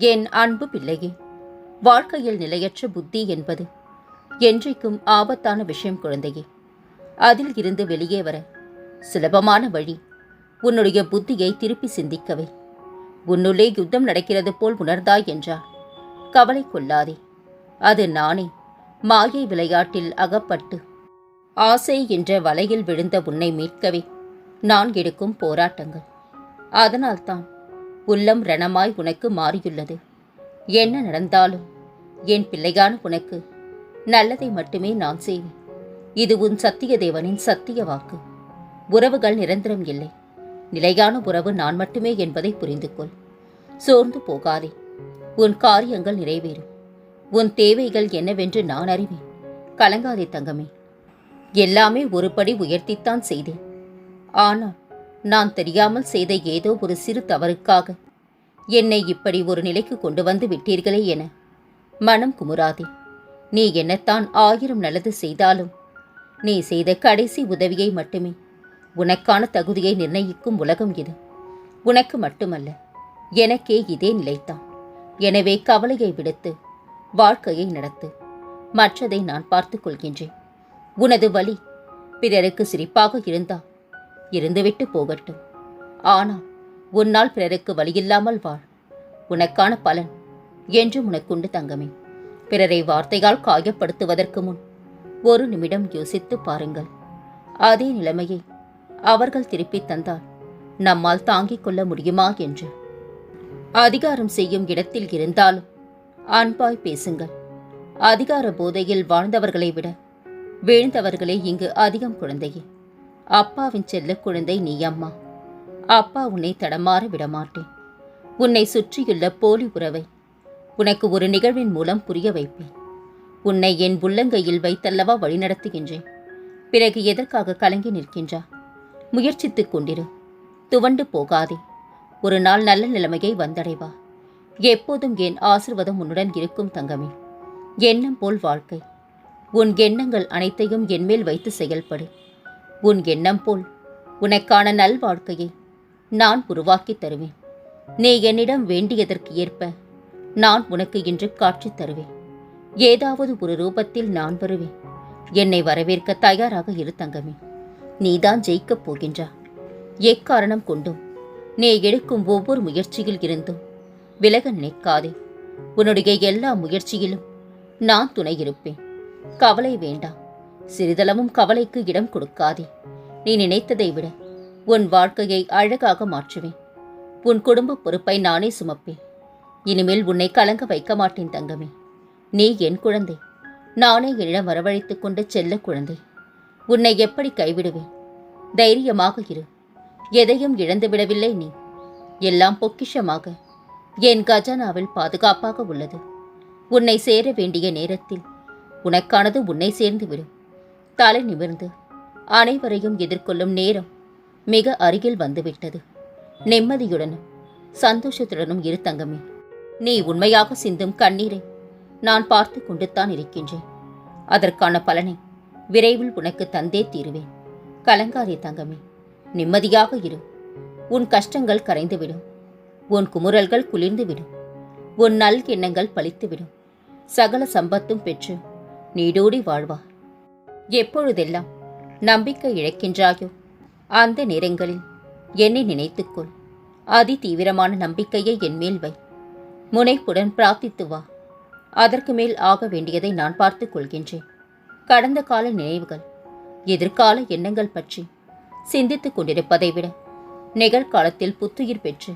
என் அன்பு பிள்ளையே வாழ்க்கையில் நிலையற்ற புத்தி என்பது என்றைக்கும் ஆபத்தான விஷயம் குழந்தையே. அதில் இருந்து வெளியே வர சுலபமான வழி உன்னுடைய புத்தியை திருப்பி சிந்திக்கவே. உன்னுள்ளே யுத்தம் நடக்கிறது போல் உணர்ந்தாய் என்றார் கவலை கொள்ளாதே. அது நானே மாயை விளையாட்டில் அகப்பட்டு ஆசை என்ற வலையில் விழுந்த உன்னை மீட்கவே நான் எடுக்கும் போராட்டங்கள். அதனால்தான் உள்ளம் ரணமாய் உனக்கு மாறியுள்ளது. என்ன நடந்தாலும் என் பிள்ளையான உனக்கு நல்லதை மட்டுமே நான் செய்வேன். இது உன் சத்திய தேவனின் சத்திய வாக்கு. உறவுகள் நிரந்தரம் இல்லை. நிலையான உறவு நான் மட்டுமே என்பதை புரிந்து கொள் சோர்ந்து போகாதே. உன் காரியங்கள் நிறைவேறும். உன் தேவைகள் என்னவென்று நான் அறிவேன். கலங்காதே தங்கமே. எல்லாமே ஒருபடி உயர்த்தித்தான் செய்தேன். ஆனால் நான் தெரியாமல் செய்த ஏதோ ஒரு சிறு தவறுக்காக. என்னை இப்படி ஒரு நிலைக்கு கொண்டு வந்து விட்டீர்களே என மனம் குமுறாதே. நீ என்னத்தான் ஆயிரம் நல்லது செய்தாலும் நீ செய்த கடைசி உதவியை மட்டுமே. உனக்கான தகுதியை நிர்ணயிக்கும் உலகம் இது. உனக்கு மட்டுமல்ல எனக்கே இதே நிலைத்தான் எனவே கவலையை விடுத்து வாழ்க்கையை நடத்து. மற்றதை நான் பார்த்துக் கொள்கின்றேன். உனது வழி பிறருக்கு சிரிப்பாக இருந்தால் இருந்துவிட்டு போகட்டும். ஆனால் உன்னால் பிறருக்கு வழியில்லாமல் வாழ். உனக்கான பலன் என்று உனக்குண்டு தங்கமே. பிறரை வார்த்தையால் காயப்படுத்துவதற்கு முன் ஒரு நிமிடம் யோசித்து பாருங்கள். அதே நிலைமையை அவர்கள் திருப்பித் தந்தால் நம்மால் தாங்கிக் கொள்ள முடியுமா என்று. அதிகாரம் செய்யும் இடத்தில் இருந்தாலும் அன்பாய் பேசுங்கள். அதிகார போதையில் வாழ்ந்தவர்களை விட வீழ்ந்தவர்களே இங்கு அதிகம் குழந்தையே. அப்பாவின் செல்ல குழந்தை நீ அம்மா அப்பா உன்னை தடமாற விடமாட்டேன். உன்னை சுற்றியுள்ள போலி உறவை உனக்கு ஒரு நிகழ்வின் மூலம் புரிய வைப்பேன். உன்னை என் உள்ளங்கையில் வைத்தல்லவா வழிநடத்துகின்றேன். பிறகு எதற்காக கலங்கி நிற்கின்றா? முயற்சித்துக் கொண்டிரு. துவண்டு போகாதே. ஒரு நாள் நல்ல நிலைமையை வந்தடைவா. எப்போதும் என் ஆசிர்வாதம் உன்னுடன் இருக்கும் தங்கமே. எண்ணம் போல் வாழ்க்கை. உன் எண்ணங்கள் அனைத்தையும் என்மேல் வைத்து செயல்படு. உன் எண்ணம் போல் உனக்கான நல் வாழ்க்கையை நான் உருவாக்கித் தருவேன். நீ என்னிடம் வேண்டியதற்கு ஏற்ப நான் உனக்கு இன்று காட்சி தருவேன். ஏதாவது ஒரு ரூபத்தில் நான் வருவேன். என்னை வரவேற்க தயாராக இரு தங்கமே. நீதான் ஜெயிக்கப் போகின்றா எக்காரணம் கொண்டும் நீ எடுக்கும் ஒவ்வொரு முயற்சியில் இருந்தும் விலக நினைக்காதே. உன்னுடைய எல்லா முயற்சியிலும் நான் துணை இருப்பேன். கவலை வேண்டாம். சிறிதளவும் கவலைக்கு இடம் கொடுக்காதே. நீ நினைத்ததை விட உன் வாழ்க்கையை அழகாக மாற்றுவேன். உன் குடும்ப பொறுப்பை நானே சுமப்பேன். இனிமேல் உன்னை கலங்க வைக்க மாட்டேன் தங்கமே. நீ என் குழந்தை. நானே என்னிடம் வரவழைத்துக் கொண்டு செல்ல குழந்தை. உன்னை எப்படி கைவிடுவேன்? தைரியமாக இரு. எதையும் இழந்து விடவில்லை நீ. எல்லாம் பொக்கிஷமாக. என் கஜானாவில் பாதுகாப்பாக உள்ளது. உன்னை சேர வேண்டிய நேரத்தில் உனக்கானது உன்னை சேர்ந்துவிடும் தலை நிமிர்ந்து. அனைவரையும் எதிர்கொள்ளும் நேரம் மிக அருகில் வந்துவிட்டது. நிம்மதியுடனும் சந்தோஷத்துடனும் இரு தங்கமே. நீ உண்மையாக சிந்தும் கண்ணீரை நான் பார்த்து கொண்டுத்தான் இருக்கின்றேன். அதற்கான பலனை விரைவில் உனக்கு தந்தே தீருவேன். கலங்காதே தங்கமே. நிம்மதியாக இரு. உன் கஷ்டங்கள் கரைந்துவிடும். உன் குமுறல்கள் குளிர்ந்துவிடும். உன் நல் எண்ணங்கள் பழித்துவிடும். சகல சம்பத்தும் பெற்று நீடோடி வாழ்வா. எப்பொழுதெல்லாம் நம்பிக்கை இழக்கின்றாயோ அந்த நேரங்களில் என்னை நினைத்துக்கொள். அதி தீவிரமான நம்பிக்கையை என் மேல் வை. முனைப்புடன் பிரார்த்தித்து வா. அதற்கு மேல் ஆக வேண்டியதை நான் பார்த்து கொள்கின்றேன். கடந்த கால நினைவுகள் எதிர்கால எண்ணங்கள் பற்றி சிந்தித்துக் கொண்டிருப்பதை விட நிகழ்காலத்தில் புத்துயிர் பெற்று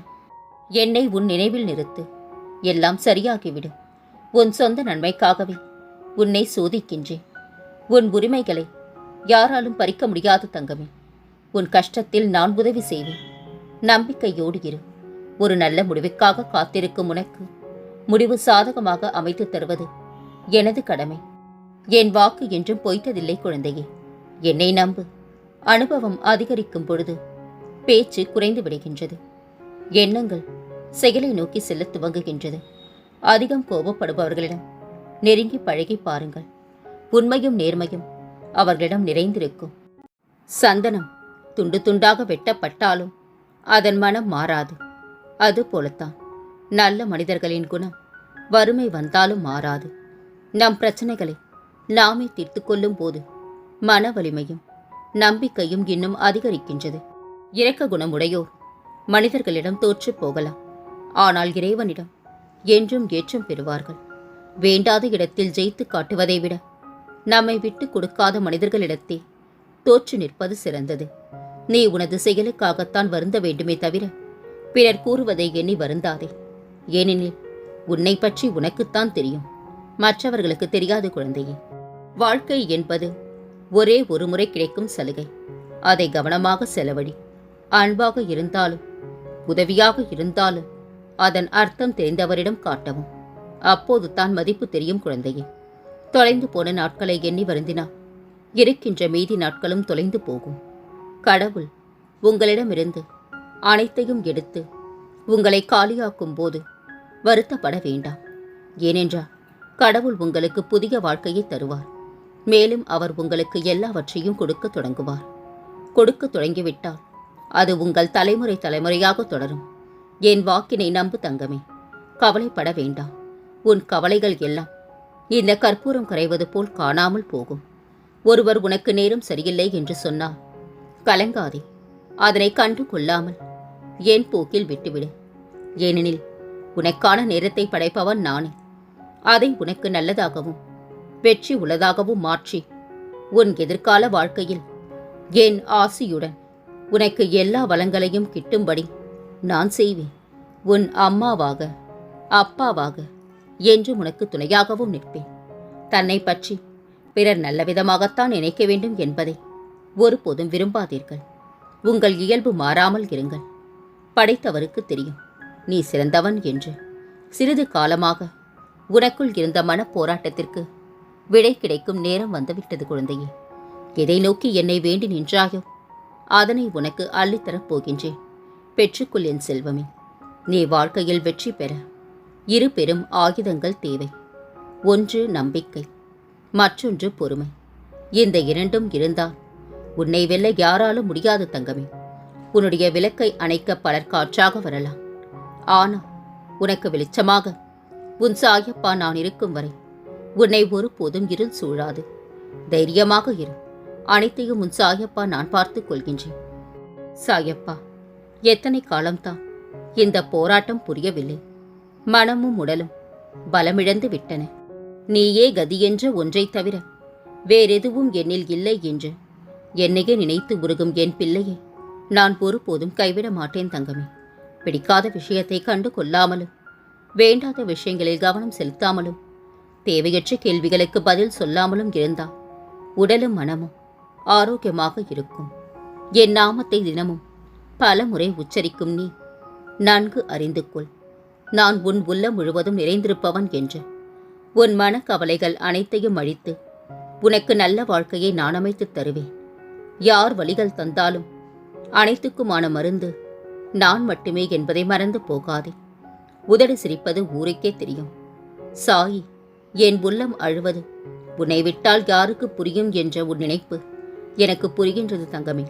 என்னை உன் நினைவில் நிறுத்து. எல்லாம் சரியாகிவிடும். உன் சொந்த நன்மைக்காகவே உன்னை சோதிக்கின்றேன். உன் உரிமைகளை யாராலும் பறிக்க முடியாது தங்கமே. உன் கஷ்டத்தில் நான் உதவி செய்வேன். நம்பிக்கையோடு இரு. ஒரு நல்ல முடிவுக்காக காத்திருக்கும் உனக்கு முடிவு சாதகமாக அமைத்து தருவது எனது கடமை. என் வாக்கு என்றும் பொய்த்ததில்லை குழந்தையே. என்னை நம்பு. அனுபவம் அதிகரிக்கும் பொழுது பேச்சு குறைந்து விடுகின்றது. எண்ணங்கள் செயலை நோக்கி செல்ல துவங்குகின்றது. அதிகம் கோபப்படுபவர்களிடம் நெருங்கி பழகி பாருங்கள். உண்மையும் நேர்மையும் அவர்களிடம் நிறைந்திருக்கும். சந்தனம் துண்டு துண்டாக வெட்டப்பட்டாலும் அதன் மனம் மாறாது. அது போலத்தான். நல்ல மனிதர்களின் குணம் வறுமை வந்தாலும் மாறாது. நம் பிரச்சனைகளை நாமே தீர்த்து கொள்ளும் போது மன வலிமையும் நம்பிக்கையும் இன்னும் அதிகரிக்கின்றது. இரக்க குணமுடையோர் மனிதர்களிடம் தோற்றுப் போகலாம். ஆனால் இறைவனிடம் என்றும் ஏற்றம் பெறுவார்கள். வேண்டாத இடத்தில் ஜெயித்து காட்டுவதை விட நம்மை விட்டு கொடுக்காத மனிதர்களிடத்தே. தோற்று நிற்பது சிறந்தது. நீ உனது செயலுக்காகத்தான் வருந்த வேண்டுமே தவிர பிறர் கூறுவதை எண்ணி வருந்தாதே. ஏனெனில் உன்னை பற்றி உனக்குத்தான் தெரியும். மற்றவர்களுக்கு தெரியாது குழந்தையே. வாழ்க்கை என்பது ஒரே ஒரு முறை கிடைக்கும் சலுகை. அதை கவனமாக செலவழி அன்பாக இருந்தாலும் உதவியாக இருந்தாலும் அதன் அர்த்தம் தெரிந்தவரிடம் காட்டவும். அப்போது தான் மதிப்பு தெரியும் குழந்தையே. தொலைந்து போன நாட்களை எண்ணி வருந்தினா இருக்கின்ற மீதி நாட்களும் தொலைந்து போகும். கடவுள் உங்களிடமிருந்து அனைத்தையும் எடுத்து உங்களை காலியாக்கும் போது வருத்தப்பட வேண்டாம். ஏனென்றால் கடவுள் உங்களுக்கு புதிய வாழ்க்கையை தருவார். மேலும் அவர் உங்களுக்கு எல்லாவற்றையும் கொடுக்க தொடங்குவார். கொடுக்க தொடங்கிவிட்டால் அது உங்கள் தலைமுறை தலைமுறையாக தொடரும். என் வாக்கினை நம்பு தங்கமே. கவலைப்பட வேண்டாம். உன் கவலைகள் எல்லாம் இந்த கற்பூரம் கரைவது போல் காணாமல் போகும். ஒருவர் உனக்கு நேரம் சரியில்லை என்று சொன்னால் கலங்காதே அதனை கண்டு கொள்ளாமல் என் போக்கில் விட்டுவிடு. ஏனெனில் உனக்கான நேரத்தை படைப்பவன் நானே. அதை உனக்கு நல்லதாகவும் வெற்றி உள்ளதாகவும் மாற்றி உன் எதிர்கால வாழ்க்கையில் என் ஆசியுடன் உனக்கு எல்லா வளங்களையும் கிட்டும்படி நான் செய்வேன். உன் அம்மாவாக அப்பாவாக என்றும் உனக்கு துணையாகவும் நிற்பேன். தன்னை பற்றி பிறர் நல்ல விதமாகத்தான் நினைக்க வேண்டும் என்பதை ஒருபோதும் விரும்பாதீர்கள். உங்கள் இயல்பு மாறாமல் இருங்கள். படைத்தவருக்கு தெரியும் நீ சிறந்தவன் என்று. சிறிது காலமாக உனக்குள் இருந்த மனப் போராட்டத்திற்கு விடை கிடைக்கும் நேரம் வந்துவிட்டது குழந்தையே. எதை நோக்கி என்னை வேண்டி நின்றாயோ அதனை உனக்கு அள்ளித்தரப் போகின்றேன். பெற்றுக்கொள் என் செல்வமே. நீ வாழ்க்கையில் வெற்றி பெற இரு பெரும் ஆயுதங்கள் தேவை. ஒன்று நம்பிக்கை மற்றொன்று பொறுமை. இந்த இரண்டும் இருந்தால் உன்னை வெல்ல யாராலும் முடியாது தங்கமே. உன்னுடைய விளக்கை அணைக்க பலர் காற்றாக வரலாம். ஆனால் உனக்கு வெளிச்சமாக உன் சாயப்பா நான் இருக்கும் வரை உன்னை ஒருபோதும் இருள் சூழாது. தைரியமாக இரு. அனைத்தையும் உன் சாயப்பா நான் பார்த்துக் கொள்கின்றேன். சாயப்பா எத்தனை காலம்தான்? இந்த போராட்டம் புரியவில்லை. மனமும் உடலும் பலமிழந்து விட்டன. நீயே கதியென்ற ஒன்றைத் தவிர வேறெதுவும் என்னில் இல்லை என்று என்னையே நினைத்து உருகும் என் பிள்ளையை நான் ஒருபோதும் கைவிட மாட்டேன் தங்கமே. பிடிக்காத விஷயத்தை கண்டு கொள்ளாமலும் வேண்டாத விஷயங்களில் கவனம் செலுத்தாமலும் தேவையற்ற கேள்விகளுக்கு பதில் சொல்லாமலும் இருந்தால் உடலும் மனமும் ஆரோக்கியமாக இருக்கும். என் நாமத்தை தினமும் பல முறை உச்சரிக்கும் நீ நன்கு அறிந்து கொள். நான் உன் உள்ளம் முழுவதும் நிறைந்திருப்பவன் என்று. உன் மனக்கவலைகள் அனைத்தையும் அழித்து உனக்கு நல்ல வாழ்க்கையை நான் அமைத்துத் தருவேன். யார் வழிகள் தந்தாலும் அனைத்துக்குமான மருந்து நான் மட்டுமே என்பதை மறந்து போகாதே. உதடு சிரிப்பது ஊருக்கே தெரியும். சாயி என் உள்ளம் அழுவது உன்னை விட்டால் யாருக்கு புரியும் என்ற உன் நினைப்பு எனக்கு புரிகின்றது தங்கமே.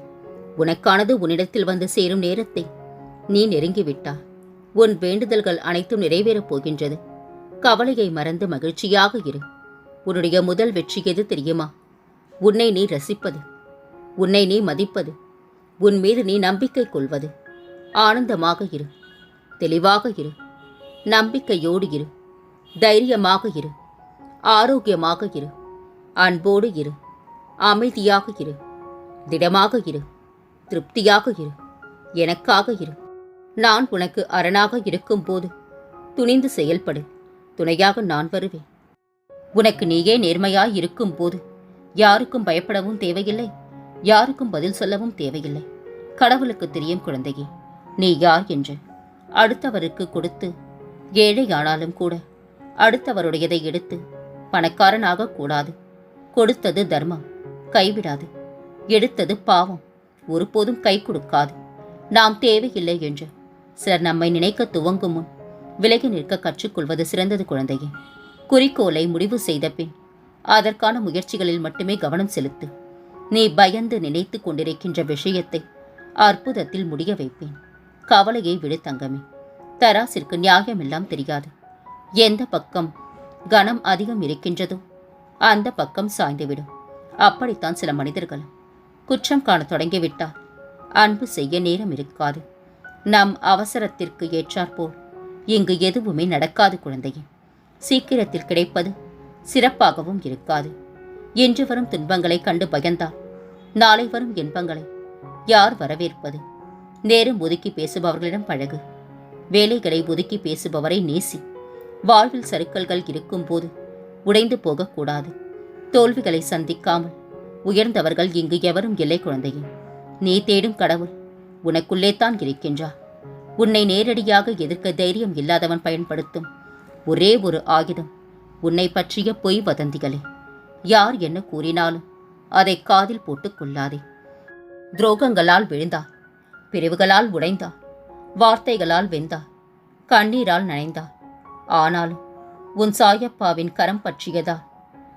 உனக்கானது உன்னிடத்தில் வந்து சேரும் நேரத்தை நீ நெருங்கிவிட்டாய். உன் வேண்டுதல்கள் அனைத்தும் நிறைவேறப் போகின்றது. கவலையை மறந்து மகிழ்ச்சியாக இரு. உன்னுடைய முதல் வெற்றி எது தெரியுமா? உன்னை நீ ரசிப்பது. உன்னை நீ மதிப்பது. உன் மீது நீ நம்பிக்கை கொள்வது. ஆனந்தமாக இரு. தெளிவாக இரு. நம்பிக்கையோடு இரு. தைரியமாக இரு. ஆரோக்கியமாக இரு. அன்போடு இரு. அமைதியாக இரு. திடமாக இரு. திருப்தியாக இரு. எனக்காக இரு. நான் உனக்கு அரணாக இருக்கும்போது துணிந்து செயல்படு. துணையாக நான் வருவேன். உனக்கு நீயே நேர்மையாய் இருக்கும் போது யாருக்கும் பயப்படவும் தேவையில்லை. யாருக்கும் பதில் சொல்லவும் தேவையில்லை. கடவுளுக்கு தெரியும் குழந்தையே நீ யார் என்று. அடுத்தவருக்கு கொடுத்து ஏழையானாலும் கூட அடுத்தவருடையதை எடுத்து பணக்காரனாக கூடாது. கொடுத்தது தர்மம் கைவிடாது. எடுத்தது பாவம் ஒருபோதும் கை கொடுக்காது. நாம் தேவையில்லை என்று சிலர் நம்மை நினைக்க துவங்கும் முன் விலகி நிற்க கற்றுக்கொள்வது சிறந்தது குழந்தையே. குறிக்கோளை முடிவு செய்த பின் அதற்கான முயற்சிகளில் மட்டுமே கவனம் செலுத்து. நீ பயந்து நினைத்து கொண்டிருக்கின்ற விஷயத்தை அற்புதத்தில் முடிய வைப்பேன். கவலையை விடு தங்கமே. தராசிற்கு நியாயமெல்லாம் தெரியாது. எந்த பக்கம் கனம் அதிகம் இருக்கின்றதோ அந்த பக்கம் சாய்ந்துவிடும். அப்படித்தான் சில மனிதர்கள் குற்றம் காணத் தொடங்கிவிட்டால் அன்பு செய்ய நேரம் இருக்காது. நம் அவசரத்திற்கு ஏற்றாற்போல். இங்கு எதுவுமே நடக்காது குழந்தையே. சீக்கிரத்தில் கிடைப்பது சிறப்பாகவும் இருக்காது. இன்று வரும் துன்பங்களை கண்டு பயந்தால் நாளை வரும் இன்பங்களை யார் வரவேற்பது? நேரம் ஒதுக்கி பேசுபவர்களிடம் பழகு. வேலைகளை ஒதுக்கி பேசுபவரை நேசி. வாழ்வில் சறுக்கல்கள் இருக்கும்போது உடைந்து போகக்கூடாது. தோல்விகளை சந்திக்காமல் உயர்ந்தவர்கள் இங்கு எவரும் இல்லை குழந்தையே. நீ தேடும் கடவுள் உனக்குள்ளே தான் இருக்கின்றார். உன்னை நேரடியாக எதிர்க்க தைரியம் இல்லாதவன் பயன்படுத்தும் ஒரே ஒரு ஆயுதம் உன்னை பற்றிய பொய் வதந்திகளே. யார் என்ன கூறினாலும் அதை காதில் போட்டுக் கொள்ளாதே. துரோகங்களால் விழுந்தார் பிரிவுகளால் உடைந்தார் வார்த்தைகளால் வெந்தார் கண்ணீரால் நனைந்தார். ஆனாலும் உன் சாயப்பாவின் கரம் பற்றியதால்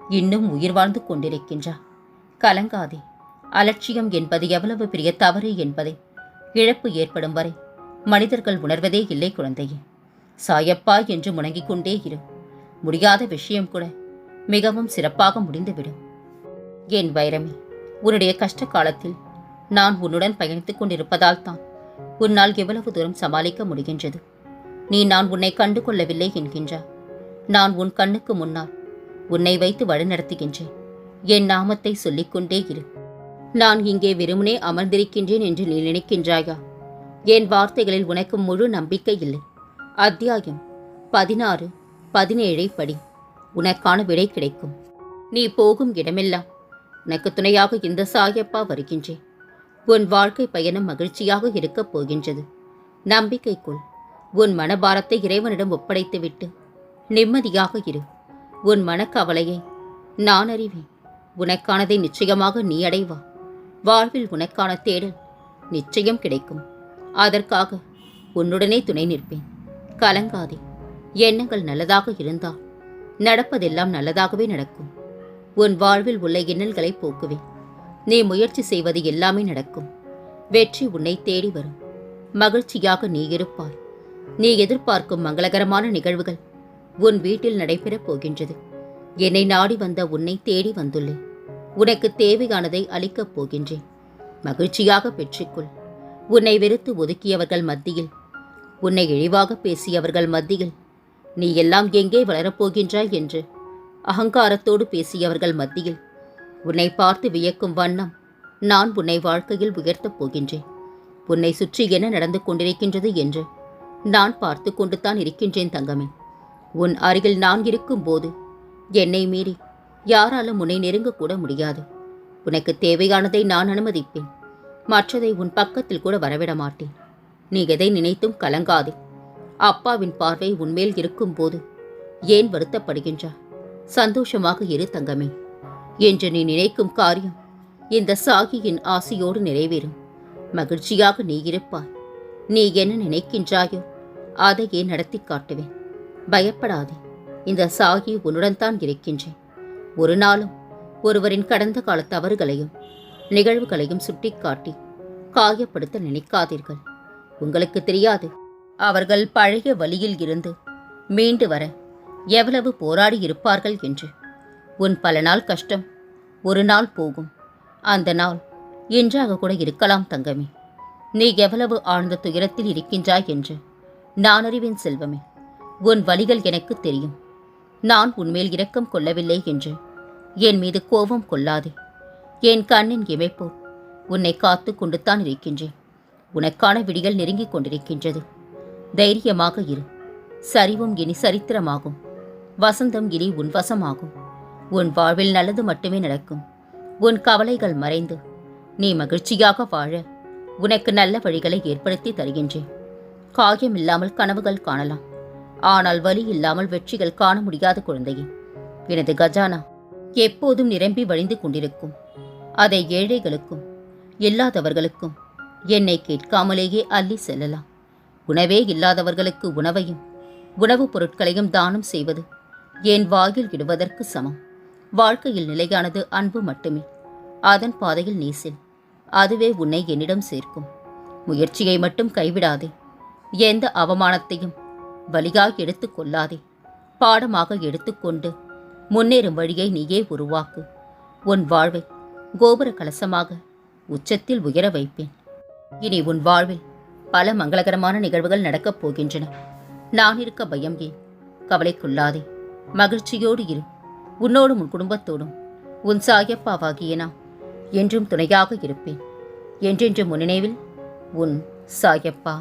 இன்னும் உயிர் வாழ்ந்து கொண்டிருக்கின்றார். கலங்காதே அலட்சியம் என்பது எவ்வளவு பெரிய தவறு என்பதை இழப்பு ஏற்படும் வரை மனிதர்கள் உணர்வதே இல்லை குழந்தையே. சாயப்பா என்று முணங்கிக் கொண்டே இரு. முடியாத விஷயம் கூட மிகவும் சிறப்பாக முடிந்துவிடும். என் வைரமே உன்னுடைய கஷ்ட காலத்தில் நான் உன்னுடன் பயணித்துக் கொண்டிருப்பதால் தான் உன்னால் எவ்வளவு தூரம் சமாளிக்க முடிகின்றது. நீ நான் உன்னை கண்டு கொள்ளவில்லை என்கின்றாய் நான் உன் கண்ணுக்கு முன்னால் உன்னை வைத்து வழிநடத்துகின்றேன். என் நாமத்தை சொல்லிக்கொண்டே இரு. நான் இங்கே வெறுமனே அமர்ந்திருக்கின்றேன் என்று நீ நினைக்கின்றாயா? என் வார்த்தைகளில் உனக்கு முழு நம்பிக்கை இல்லை. அத்தியாயம் பதினாறு பதினேழை படி. உனக்கான விடை கிடைக்கும். நீ போகும் இடமெல்லாம் உனக்கு துணையாக இந்த சாயப்பா வருகின்றேன். உன் வாழ்க்கை பயணம் மகிழ்ச்சியாக இருக்கப் போகின்றது. நம்பிக்கைக்குள் உன் மனபாரத்தை இறைவனிடம் ஒப்படைத்துவிட்டு நிம்மதியாக இரு. உன் மனக்கவலையை நான் அறிவேன். உனக்கானதை நிச்சயமாக நீ அடைவா. வாழ்வில் உனக்கான தேடல் நிச்சயம் கிடைக்கும். அதற்காக உன்னுடனே துணை நிற்பேன். கலங்காதே. எண்ணங்கள் நல்லதாக இருந்தால் நடப்பதெல்லாம் நல்லதாகவே நடக்கும். உன் வாழ்வில் உள்ள இன்னல்களை போக்குவேன் நீ முயற்சி செய்வது எல்லாமே நடக்கும். வெற்றி உன்னை தேடி வரும். மகிழ்ச்சியாக நீ இருப்பாய். நீ எதிர்பார்க்கும் மங்களகரமான நிகழ்வுகள் உன் வீட்டில் நடைபெறப் போகின்றது. என்னை நாடி வந்த உன்னை தேடி வந்துள்ளேன். உனக்கு தேவையானதை அளிக்கப் போகின்றேன். மகிழ்ச்சியாக பெற்றுக்கொள். உன்னை வெறுத்து ஒதுக்கியவர்கள் மத்தியில் உன்னை இழிவாக பேசியவர்கள் மத்தியில் நீ எல்லாம் எங்கே வளரப்போகின்றாய் என்று அகங்காரத்தோடு பேசியவர்கள் மத்தியில் உன்னை பார்த்து வியக்கும் வண்ணம் நான் உன்னை வாழ்க்கையில் உயர்த்தப் போகின்றேன். உன்னை சுற்றி என்ன நடந்து கொண்டிருக்கின்றது என்று நான் பார்த்து கொண்டு தான் இருக்கின்றேன் தங்கமே. உன் அருகில் நான் இருக்கும்போது என்னை மீறி யாராலும் உன்னை நெருங்கக்கூட முடியாது. உனக்கு தேவையானதை நான் அனுமதிப்பேன். மற்றதை உன் பக்கத்தில் கூட வரவிட மாட்டேன். நீ எதை நினைத்தும் கலங்காதே. அப்பாவின் பார்வை உன்மேல் இருக்கும்போது ஏன் வருத்தப்படுகின்றாய்? சந்தோஷமாக இரு தங்கமே. என்று நீ நினைக்கும் காரியம் இந்த சாகியின் ஆசையோடு நிறைவேறும். மகிழ்ச்சியாக நீ இருப்பாய். நீ என்ன நினைக்கின்றாயோ அதையே நடத்தி காட்டுவேன். பயப்படாதே. இந்த சாகி உன்னுடன் தான் இருக்கின்றேன். ஒரு நாளும் ஒருவரின் கடந்த கால தவறுகளையும் நிகழ்வுகளையும் சுட்டிக்காட்டி காயப்படுத்த நினைக்காதீர்கள். உங்களுக்கு தெரியாது அவர்கள் பழைய வழியில் இருந்து மீண்டு வர எவ்வளவு போராடி இருப்பார்கள் என்று. உன் பல நாள் கஷ்டம் ஒரு நாள் போகும். அந்த நாள் இன்றாக கூட இருக்கலாம் தங்கமே. நீ எவ்வளவு ஆழ்ந்த துயரத்தில் இருக்கின்றாய் என்று நான் அறிவேன் செல்வமே. உன் வழிகள் எனக்கு தெரியும். நான் உன்மேல் இரக்கம் கொள்ளவில்லை என்று என் மீது கோபம் கொள்ளாதே. என் கண்ணின் இமைப்போல் உன்னை காத்து கொண்டுத்தான் இருக்கின்றேன். உனக்கான விடிகள் நெருங்கிக் கொண்டிருக்கின்றது. தைரியமாக இரு. சரிவும் இனி சரித்திரமாகும். வசந்தம் இனி உன் வசமாகும். உன் வாழ்வில் நல்லது மட்டுமே நடக்கும். உன் கவலைகள் மறைந்து நீ மகிழ்ச்சியாக வாழ உனக்கு நல்ல வழிகளை ஏற்படுத்தி தருகின்றேன். காயம் இல்லாமல் கனவுகள் காணலாம். ஆனால் வலி இல்லாமல் வெற்றிகள் காண முடியாத குழந்தையே. எனது கஜானா எப்போதும் நிரம்பி வழிந்து கொண்டிருக்கும். அதை ஏழைகளுக்கும் இல்லாதவர்களுக்கும் என்னை கேட்காமலேயே அள்ளி செல்லலாம். உணவே இல்லாதவர்களுக்கு உணவையும் உணவுப் பொருட்களையும் தானம் செய்வது என் வாயில் இடுவதற்கு சமம். வாழ்க்கையில் நிலையானது அன்பு மட்டுமே. அதன் பாதையில் நீ செல். அதுவே உன்னை என்னிடம் சேர்க்கும். முயற்சியை மட்டும் கைவிடாதே. எந்த அவமானத்தையும் வழியாக எடுத்துக் கொள்ளாதே. பாடமாக எடுத்துக்கொண்டு முன்னேறும் வழியை நீயே உருவாக்கு. உன் வாழ்வை கோபுர கலசமாக உச்சத்தில் உயர வைப்பேன். இனி உன் வாழ்வில் பல மங்களகரமான நிகழ்வுகள் நடக்கப் போகின்றன. நான் இருக்க பயம் ஏன்? கவலைக்குள்ளாதே. மகிழ்ச்சியோடு இரு. உன்னோடும் உன் குடும்பத்தோடும். உன் சாயப்பாவாகிய நான் என்றும் துணையாக இருப்பேன். என்றென்றும் முன்னினைவில் உன் சாயப்பா.